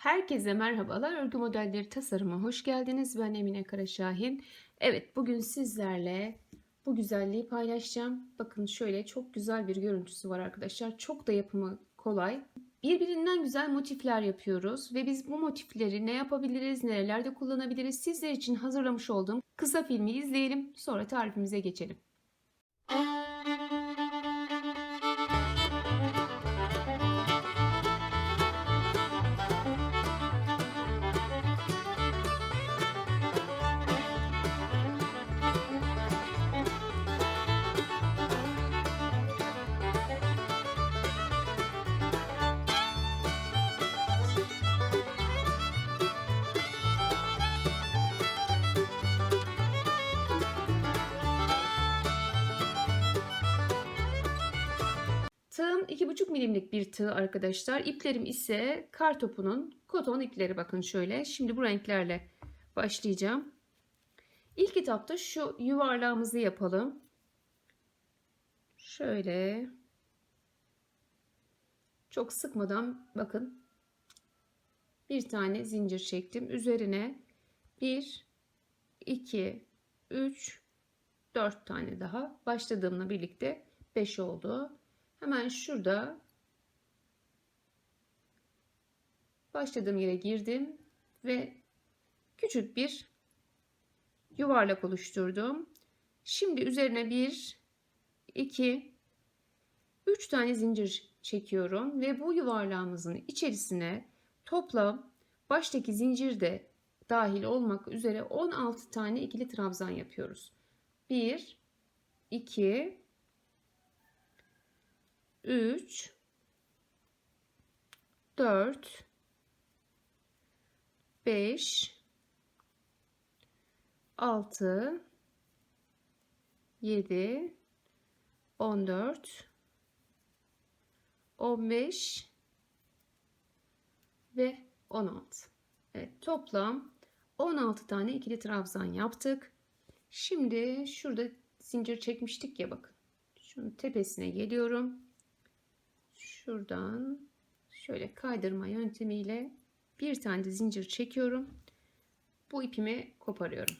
Herkese merhabalar. Örgü modelleri tasarıma hoş geldiniz. Ben Emine Karaşahin. Evet, bugün sizlerle bu güzelliği paylaşacağım. Bakın şöyle çok güzel bir görüntüsü var arkadaşlar. Çok da yapımı kolay. Birbirinden güzel motifler yapıyoruz ve biz bu motifleri ne yapabiliriz, nerelerde kullanabiliriz sizler için hazırlamış olduğum kısa filmi izleyelim. Sonra tarifimize geçelim. Tığım milimlik bir tığ arkadaşlar. İplerim ise kar topunun koton ipleri bakın şöyle. Şimdi bu renklerle başlayacağım. İlk etapta şu yuvarlağımızı yapalım. Şöyle çok sıkmadan bakın bir tane zincir çektim. Üzerine 1 2 3 4 tane daha başladığımla birlikte 5 oldu. Hemen şurada başladığım yere girdim ve küçük bir yuvarlak oluşturdum. Şimdi üzerine bir, iki, üç tane zincir çekiyorum ve bu yuvarlağımızın içerisine toplam baştaki zincir de dahil olmak üzere 16 tane ikili trabzan yapıyoruz. 1 2 3 4 5 6 7 14 15 ve 16. Evet, toplam 16 tane ikili trabzan yaptık. Şimdi şurada zincir çekmiştik ya bakın. Şunun tepesine geliyorum. Şuradan şöyle kaydırma yöntemiyle bir tane de zincir çekiyorum. Bu ipimi koparıyorum.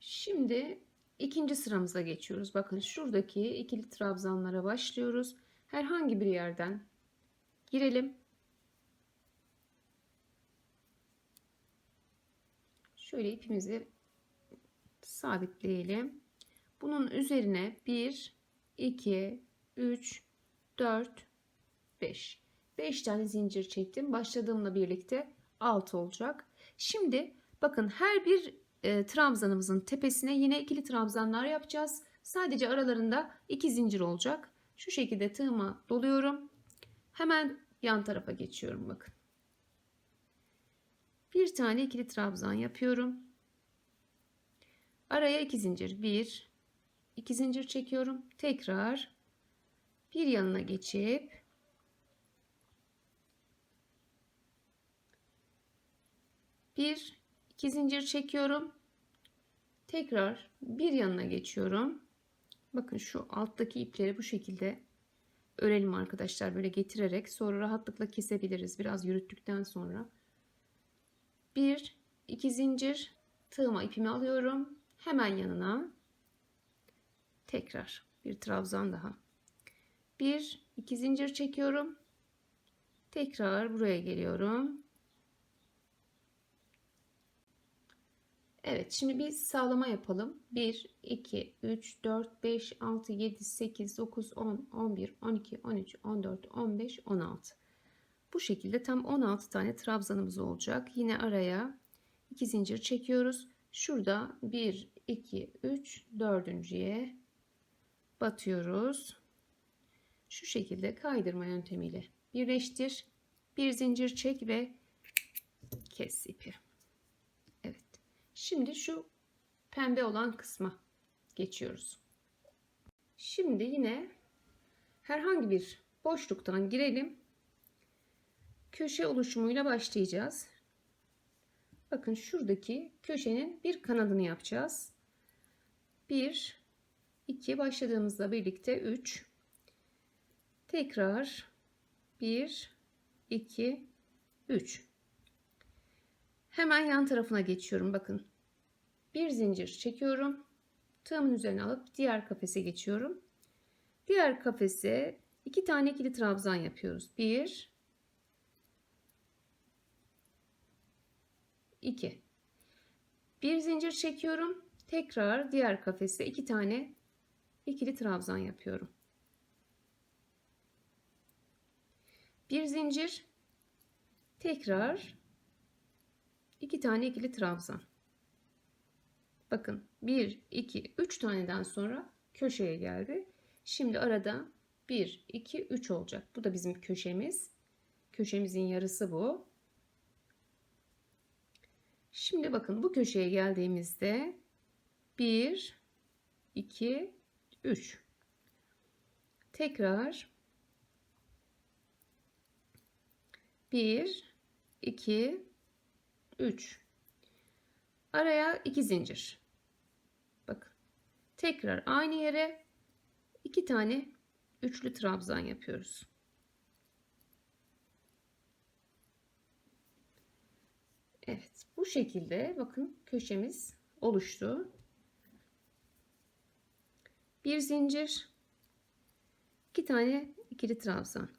Şimdi ikinci sıramıza geçiyoruz. Bakın şuradaki ikili trabzanlara başlıyoruz. Herhangi bir yerden girelim. Şöyle ipimizi sabitleyelim. Bunun üzerine 1, 2, 3, 4, 5. 5 tane zincir çektim. Başladığımla birlikte 6 olacak. Şimdi bakın her bir e, trabzanımızın tepesine yine ikili trabzanlar yapacağız. Sadece aralarında 2 zincir olacak. Şu şekilde tığıma doluyorum. Hemen yan tarafa geçiyorum bakın. Bir tane ikili trabzan yapıyorum. Araya 2 zincir. 1 2 zincir çekiyorum. Tekrar bir yanına geçip bir iki zincir çekiyorum. Tekrar bir yanına geçiyorum. Bakın şu alttaki ipleri bu şekilde örelim arkadaşlar böyle getirerek sonra rahatlıkla kesebiliriz biraz yürüttükten sonra. Bir iki zincir tığıma ipimi alıyorum. Hemen yanına tekrar bir trabzan daha. Bir iki zincir çekiyorum. Tekrar buraya geliyorum. Evet şimdi bir sağlama yapalım. 1, 2, 3, 4, 5, 6, 7, 8, 9, 10, 11, 12, 13, 14, 15, 16. Bu şekilde tam 16 tane trabzanımız olacak. Yine araya 2 zincir çekiyoruz. Şurada 1, 2, 3, dördüncüye batıyoruz. Şu şekilde kaydırma yöntemiyle birleştir. Bir zincir çek ve kes ipi. Şimdi şu pembe olan kısma geçiyoruz. Şimdi yine herhangi bir boşluktan girelim. Köşe oluşumuyla başlayacağız. Bakın şuradaki köşenin bir kanadını yapacağız. 1 2 başladığımızda birlikte 3 tekrar 1 2 3. Hemen yan tarafına geçiyorum. Bakın. Bir zincir çekiyorum. Tığımın üzerine alıp diğer kafese geçiyorum. Diğer kafese iki tane ikili trabzan yapıyoruz. 1 2 Bir zincir çekiyorum. Tekrar diğer kafese iki tane ikili trabzan yapıyorum. Bir zincir tekrar iki tane ikili trabzan. Bakın 1 2 3 taneden sonra köşeye geldi. Şimdi arada 1 2 3 olacak. Bu da bizim köşemiz. Köşemizin yarısı bu. Şimdi bakın bu köşeye geldiğimizde 1 2 3 tekrar 1 2 3 araya 2 zincir tekrar aynı yere 2 tane üçlü trabzan yapıyoruz. Evet bu şekilde bakın köşemiz oluştu. Bir zincir iki tane ikili trabzan.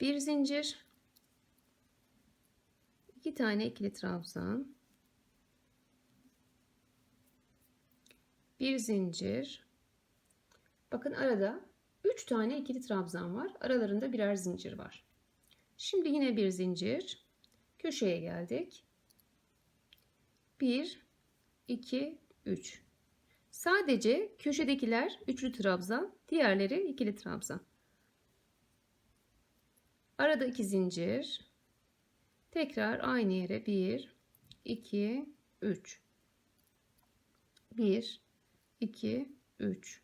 Bir zincir iki tane ikili trabzan bir zincir. Bakın arada üç tane ikili trabzan var. Aralarında birer zincir var. Şimdi yine bir zincir. Köşeye geldik. 1 2 3 sadece köşedekiler üçlü trabzan diğerleri ikili trabzan. Arada iki zincir. Tekrar aynı yere 1, 2, 3. 1, 2, 3.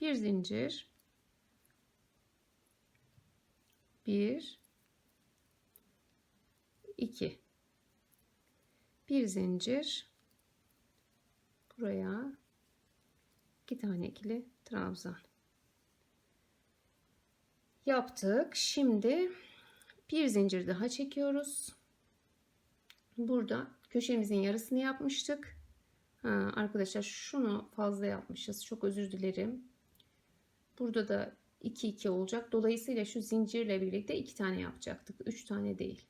Bir zincir. 1, 2. Bir zincir. Buraya 2 tane ikili trabzan yaptık. Şimdi bir zincir daha çekiyoruz. Burada köşemizin yarısını yapmıştık. Ha, arkadaşlar şunu fazla yapmışız. Çok özür dilerim. Burada da 2 2 olacak. Dolayısıyla şu zincirle birlikte 2 tane yapacaktık. 3 tane değil.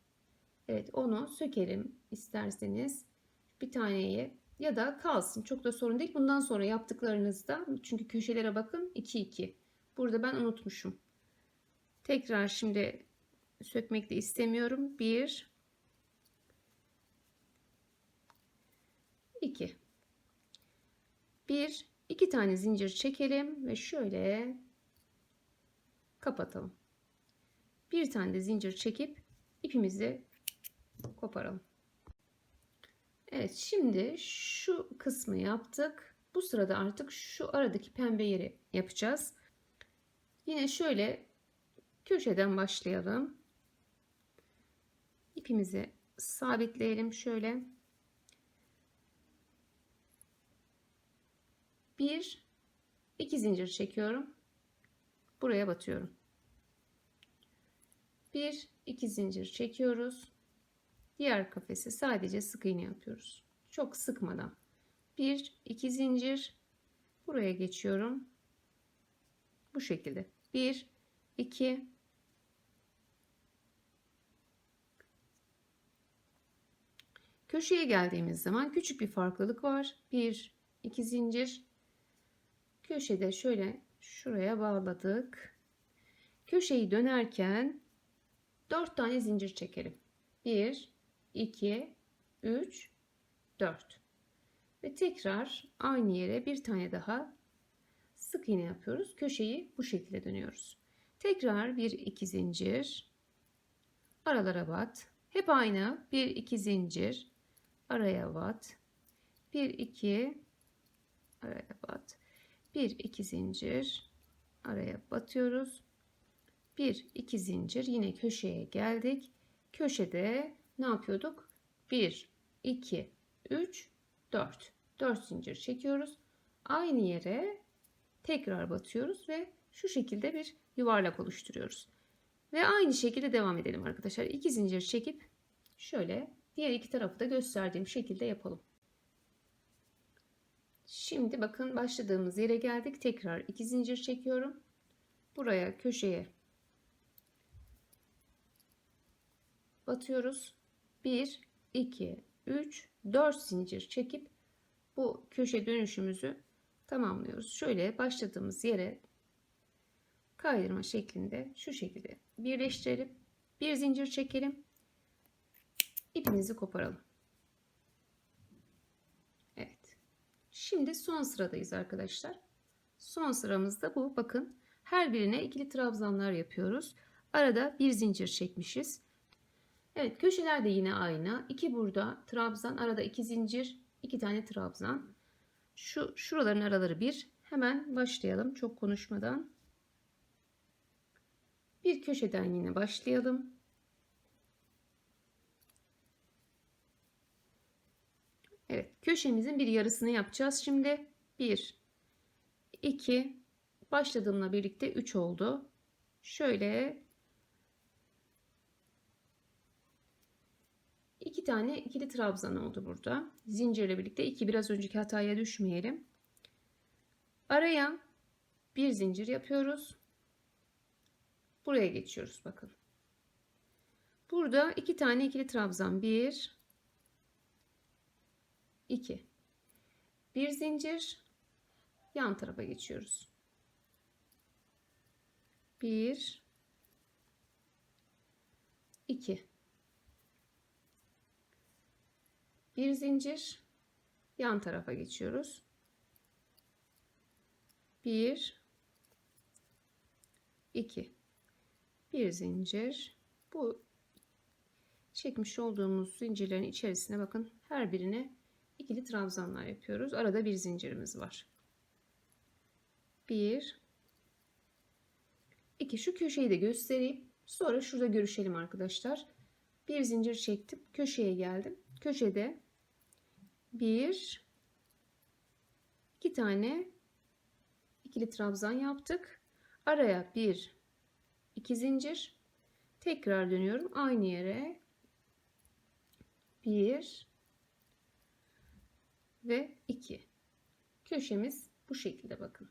Evet onu sökelim isterseniz. Bir taneyi ya da kalsın. Çok da sorun değil. Bundan sonra yaptıklarınızda çünkü köşelere bakın 2 2. Burada ben unutmuşum. Tekrar şimdi sökmek de istemiyorum. 1 2 1 2 tane zincir çekelim ve şöyle kapatalım. Bir tane de zincir çekip ipimizi koparalım. Evet şimdi şu kısmı yaptık. Bu sırada artık şu aradaki pembe yeri yapacağız. Yine şöyle köşeden başlayalım. İpimizi sabitleyelim şöyle. Bir, iki zincir çekiyorum. Buraya batıyorum. Bir, iki zincir çekiyoruz. Diğer kafese sadece sık iğne yapıyoruz. Çok sıkmadan. Bir, iki zincir. Buraya geçiyorum. Bu şekilde. Bir, iki. Köşeye geldiğimiz zaman küçük bir farklılık var. Bir, iki zincir. Köşede şöyle şuraya bağladık. Köşeyi dönerken dört tane zincir çekelim. Bir, 2, 3, 4. Ve tekrar aynı yere bir tane daha sık iğne yapıyoruz. Köşeyi bu şekilde dönüyoruz. Tekrar bir iki zincir. Aralara bat. Hep aynı. Bir iki zincir. Araya bat. Bir iki araya bat. Bir iki zincir. Araya batıyoruz. Bir iki zincir. Yine köşeye geldik. Köşede ne yapıyorduk? 1, 2, 3, 4. 4 zincir çekiyoruz. Aynı yere Tekrar batıyoruz ve şu şekilde bir yuvarlak oluşturuyoruz. Ve aynı şekilde devam edelim arkadaşlar. İki zincir çekip şöyle diğer iki tarafı da gösterdiğim şekilde yapalım. Şimdi bakın başladığımız yere geldik. Tekrar iki zincir çekiyorum. Buraya köşeye batıyoruz. 1 2 3 4 zincir çekip bu köşe dönüşümüzü tamamlıyoruz. Şöyle başladığımız yere kaydırma şeklinde şu şekilde birleştirelim. Bir zincir çekelim. İpimizi koparalım. Evet. Şimdi son sıradayız arkadaşlar. Son sıramızda bu. Bakın her birine ikili trabzanlar yapıyoruz. Arada bir zincir çekmişiz. Evet köşeler de yine aynı. İki burada trabzan, arada iki zincir, iki tane trabzan. Şu şuraların araları bir. Hemen başlayalım çok konuşmadan. Bir köşeden yine başlayalım. Evet, köşemizin bir yarısını yapacağız şimdi. 1 2 başladığımla birlikte 3 oldu. Şöyle iki tane ikili trabzan oldu burada. Zincirle birlikte iki biraz önceki hataya düşmeyelim. Araya bir zincir yapıyoruz. Buraya geçiyoruz bakın. Burada iki tane ikili trabzan. Bir, iki. Bir zincir. Yan tarafa geçiyoruz. Bir, iki. Bir zincir. Yan tarafa geçiyoruz. Bir, iki bir zincir bu çekmiş olduğumuz zincirlerin içerisine bakın her birine ikili trabzanlar yapıyoruz. Arada bir zincirimiz var. Bir. İki şu köşeyi de göstereyim. Sonra şurada görüşelim arkadaşlar. Bir zincir çektim köşeye geldim. Köşede bir iki tane ikili trabzan yaptık. Araya bir 2 zincir. Tekrar dönüyorum aynı yere. 1 ve 2 köşemiz bu şekilde bakın.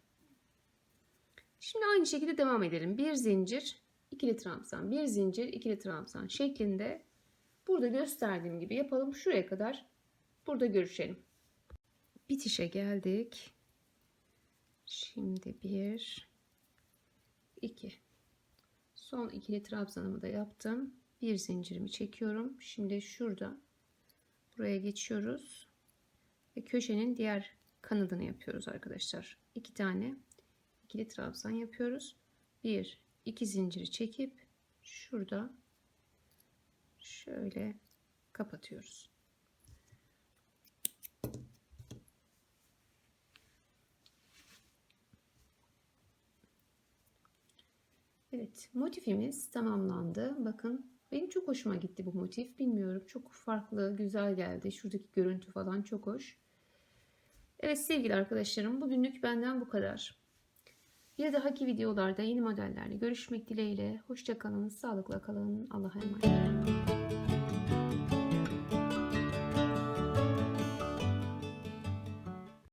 Şimdi aynı şekilde devam edelim. Bir zincir ikili trabzan bir zincir ikili trabzan şeklinde. Burada gösterdiğim gibi yapalım. Şuraya kadar burada görüşelim. Bitişe geldik. Şimdi bir iki. Son ikili trabzanımı da yaptım. Bir zincirimi çekiyorum. Şimdi şurada buraya geçiyoruz. Ve köşenin diğer kanadını yapıyoruz arkadaşlar. İki tane ikili trabzan yapıyoruz. Bir, iki zinciri çekip şurada şöyle kapatıyoruz. Evet motifimiz tamamlandı. Bakın benim çok hoşuma gitti bu motif. Bilmiyorum çok farklı güzel geldi. Şuradaki görüntü falan çok hoş. Evet sevgili arkadaşlarım bugünlük benden bu kadar. Bir dahaki videolarda yeni modellerle görüşmek dileğiyle. Hoşçakalın, sağlıkla kalın. Allah'a emanet olun.